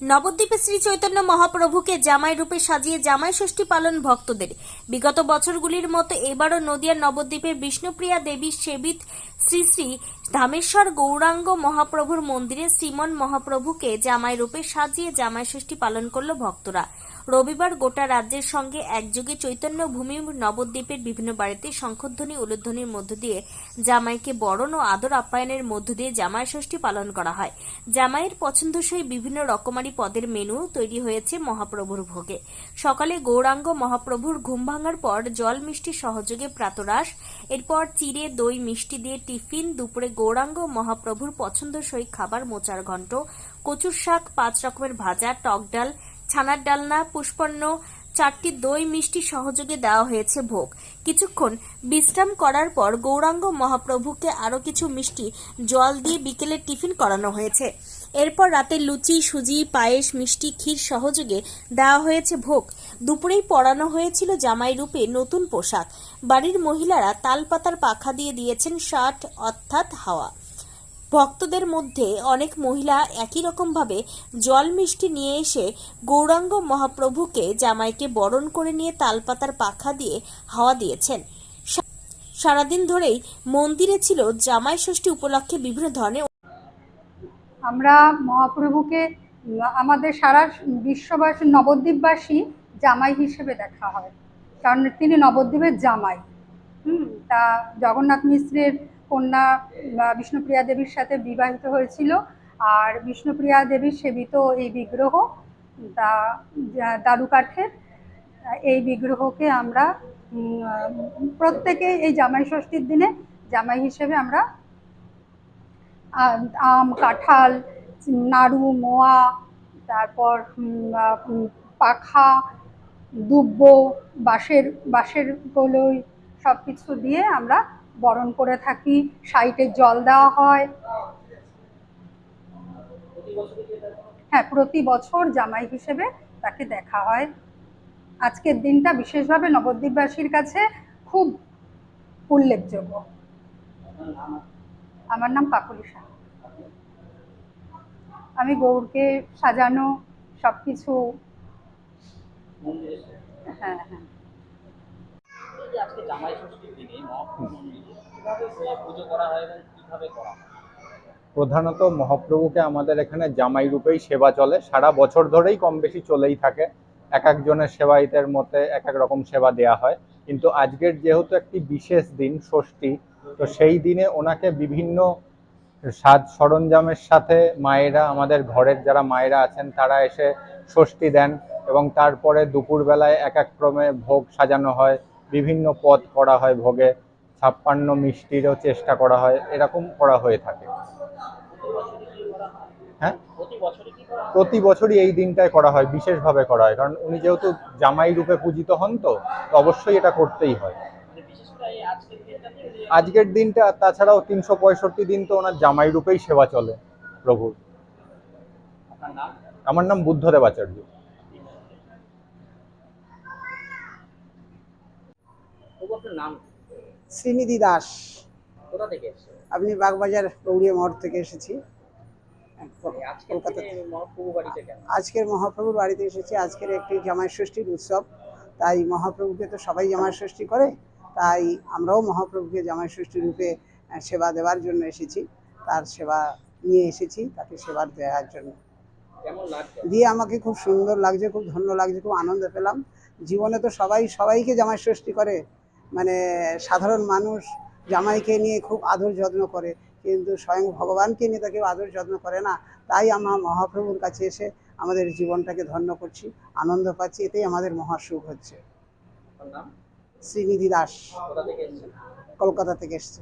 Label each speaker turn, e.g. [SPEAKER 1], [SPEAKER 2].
[SPEAKER 1] নবদ্বীপে শ্রী চৈতন্য মহাপ্রভুকে জামাই রূপে সাজিয়ে জামাই ষষ্ঠী পালন ভক্তদের। বিগত বছরগুলির মতো এবারও নদিয়ার নবদ্বীপের বিষ্ণুপ্রিয়া দেবীর সেবিত শ্রী শ্রী ধামেশ্বর গৌরাঙ্গ মহাপ্রভুর মন্দিরে শ্রীমন মহাপ্রভুকে জামাই রূপে সাজিয়ে জামাই ষষ্ঠী পালন করল ভক্তরা। রবিবার গোটা রাজ্যের সঙ্গে একযোগে চৈতন্য ভূমি নবদ্বীপের বিভিন্ন বাড়িতে শঙ্খধ্বনি, উলুধ্বনির মধ্য দিয়ে জামাইকে বরণ ও আদর আপ্যায়নের মধ্য দিয়ে জামাই ষষ্ঠী পালন করা হয়। জামাইয়ের পছন্দসই বিভিন্ন রকমারি পদের মেনু তৈরি হয়েছে মহাপ্রভুর ভোগে। সকালে গৌরাঙ্গ মহাপ্রভুর ঘুম ভাঙার পর জল মিষ্টি সহযোগে প্রাতরাশ, এরপর চিড়ে, দই, মিষ্টি দিয়ে টিফিন, দুপুরে গৌরাঙ্গ মহাপ্রভুর পছন্দসই খাবার মোচার ঘণ্ট, কচুর শাক, পাঁচ রকমের ভাজা, টক ডাল, ছানার ডালনা, পুষ্পন্ন, চারটি দই মিষ্টি সহযোগে দেওয়া হয়েছে ভোগ। কিছুক্ষণ বিশ্রাম করার পর গৌরাঙ্গ মহাপ্রভুকে আরও কিছু মিষ্টি জল দিয়ে বিকেলে টিফিন করানো হয়েছে। এরপর রাতে লুচি, সুজি, পায়েস, মিষ্টি, ক্ষীর সহযোগে দেওয়া হয়েছে ভোগ। দুপুরেই পরানো হয়েছিল জামাই রূপে নতুন পোশাক। বাড়ির মহিলারা তালপাতার পাখা দিয়ে দিয়েছেন শার্ট, অর্থাৎ হাওয়া। ভক্তদের মধ্যে অনেক মহিলা একই রকমভাবে জল মিষ্টি নিয়ে এসে গৌরাঙ্গ মহাপ্রভুকে জামাইকে বরণ করে নিয়ে তালপাতার পাখা দিয়ে হাওয়া দিয়েছেন। সারাদিন ধরেই মন্দিরে ছিল জামাই ষষ্ঠী উপলক্ষে বিভিন্ন ধরনের
[SPEAKER 2] আমরা মহাপ্রভুকে আমাদের সারা বিশ্ববাসী, নবদ্বীপবাসী জামাই হিসেবে দেখা হয়। কারণ তিনি নবদ্বীপের জামাই। হুম, তা জগন্নাথ মিশ্রের কন্যা বিষ্ণুপ্রিয়া দেবীর সাথে বিবাহিত হয়েছিল আর বিষ্ণুপ্রিয়া দেবীর সেবিত এই বিগ্রহ, তা যা- দারু কাঠের এই বিগ্রহকে আমরা প্রত্যেকে এই জামাই ষষ্ঠীর দিনে জামাই হিসেবে আমরা আম- কাঁঠাল, নাড়ু, মোয়া, তারপর পাখা, দুব্ব, বাঁশের বাঁশের গোলই সব কিছু দিয়ে আমরা বরণ করে থাকি। সাইটে জল দেওয়া হয়। হ্যাঁ প্রতি বছর জামাই হিসেবে তাকে দেখা হয়। আজকের দিনটা বিশেষভাবে নবদ্বীপবাসীর কাছে খুব উল্লেখযোগ্য। আমার নাম কাকলি শাহ। আমি গৌরকে সাজানো সব কিছু হ্যাঁ। হয়?
[SPEAKER 3] প্রধানত মহাপ্রভুকে আমাদের এখানে জামাই রূপেই সেবা চলে। সারা বছর ধরেই কম বেশি চলেই থাকে। এক একজনের সেবায়িতের মতে এক এক রকম সেবা দেয়া হয়। কিন্তু আজকের যেহেতু একটি বিশেষ দিন ষষ্ঠী তো সেই দিনে ওনাকে বিভিন্ন সাজ সরঞ্জামের সাথে মায়েরা, আমাদের ঘরের যারা মায়েরা আছেন, তারা এসে ষষ্ঠী দেন এবং তারপরে দুপুরবেলায় এক এক ক্রমে ভোগ সাজানো হয়। বিভিন্ন পদ করা হয় ভোগে, ছাপ্পান্ন মিষ্টিরও চেষ্টা করা হয়, এরকম করা হয়ে থাকে। হ্যাঁ?
[SPEAKER 4] প্রতি বছরই
[SPEAKER 3] এই দিনটায় করা হয়, বিশেষভাবে করা হয়, কারণ উনি যেহেতু জামাই রূপে পূজিত হন তো অবশ্যই এটা করতেই হয়
[SPEAKER 4] মানে বিশেষ করে এই আজকের
[SPEAKER 3] দিনটা তাছাড়াও তিনশো পঁয়ষট্টি দিন তো ওনার জামাই রূপেই সেবা চলে প্রভুর আমার নাম বুদ্ধদেব আচার্য?
[SPEAKER 5] শ্রীনিধি দাস।
[SPEAKER 4] কোথা থেকে
[SPEAKER 5] আপনি বাগবাজার গৌড়িয়া মহর থেকে এসেছি।
[SPEAKER 4] আজকের
[SPEAKER 5] মহাপ্রভুর বাড়িতে এসেছি। আজকের একটি জামাই ষষ্ঠীর উৎসব। তাই মহাপ্রভুকে তো সবাই জামাই ষষ্ঠী করে। তাই আমরাও মহাপ্রভুকে জামাই ষষ্ঠী রূপে সেবা দেওয়ার জন্য এসেছি। তার সেবা নিয়ে এসেছি, তাকে সেবা দেওয়ার জন্য। দিয়ে আমাকে খুব সুন্দর লাগছে, খুব ধন্য লাগছে, খুব আনন্দ পেলাম। জীবনে তো সবাই, সবাইকে জামাই ষষ্ঠী করে। মানে সাধারণ মানুষ জামাইকে নিয়ে খুব আদর যত্ন করে, কিন্তু স্বয়ং ভগবানকে নিয়ে তাকে আদর যত্ন করে না। তাই আমরা মহাপ্রভুর কাছে এসে আমাদের জীবনটাকে ধন্য করছি, আনন্দ পাচ্ছি, এতেই আমাদের মহাসুখ হচ্ছে। শ্রীনিধি দাস কলকাতা থেকে এসছে।